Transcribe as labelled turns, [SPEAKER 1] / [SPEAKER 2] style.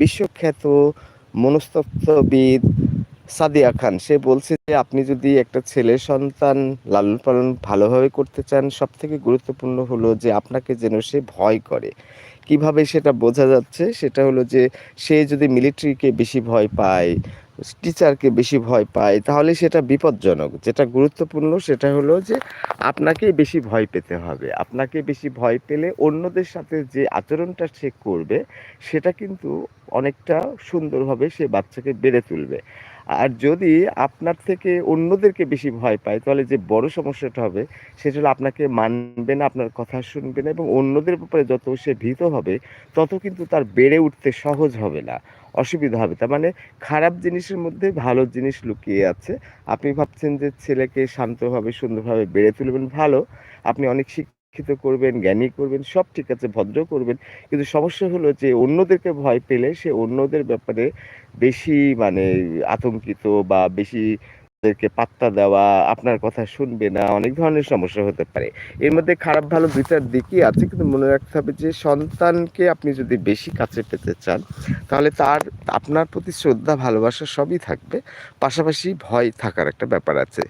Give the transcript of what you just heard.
[SPEAKER 1] বিশ্বখ্যাত মনস্তত্ত্ববিদ সাদিয়া খান, সে বলছে যে আপনি যদি একটা ছেলে সন্তান লালন পালন ভালোভাবে করতে চান সব থেকে গুরুত্বপূর্ণ হলো যে আপনাকে যেন সে ভয় করে। কীভাবে সেটা বোঝা যাচ্ছে? সেটা হলো যে সে যদি মিলিটারিকে বেশি ভয় পায় টিচারকে বেশি ভয় পায়, তাহলে সেটা বিপজ্জনক। যেটা গুরুত্বপূর্ণ সেটা হলো যে আপনাকেই বেশি ভয় পেতে হবে। আপনাকে বেশি ভয় পেলে অন্যদের সাথে যে আচরণটা সে করবে, সেটা কিন্তু অনেকটা সুন্দরভাবে সে বাচ্চাকে বেড়ে তুলবে। আর যদি আপনার থেকে অন্যদেরকে বেশি ভয় পায়, তাহলে যে বড় সমস্যাটা হবে, সেটা হলো আপনাকে মানবে না, আপনার কথা শুনবে না, এবং অন্যদের ব্যাপারে যত সে ভীত হবে, তত কিন্তু তার বেড়ে উঠতে সহজ হবে না। অসুবিধা হবে। তার মানে খারাপ জিনিসের মধ্যে ভালো জিনিস লুকিয়ে আছে। আপনি ভাবছেন যে ছেলেকে শান্তভাবে, সুন্দরভাবে বেড়ে তুলবেন, ভালো। আপনি অনেক শিক্ষিত করবেন, জ্ঞানী করবেন, সব ঠিক আছে, ভদ্র করবেন। কিন্তু সমস্যা হলো যে অন্যদেরকে ভয় পেলে সে অন্যদের ব্যাপারে বেশি মানে আতঙ্কিত বা বেশি তাদেরকে পাত্তা দেওয়া, আপনার কথা শুনবে না, অনেক ধরনের সমস্যা হতে পারে। এর মধ্যে খারাপ ভালো দুইটার দিকই আছে, কিন্তু মনে রাখতে হবে যে সন্তানকে আপনি যদি বেশি কাছে পেতে চান, তাহলে তার, আপনার প্রতি শ্রদ্ধা, ভালোবাসা সবই থাকবে। পাশাপাশি ভয় থাকার একটা ব্যাপার আছে।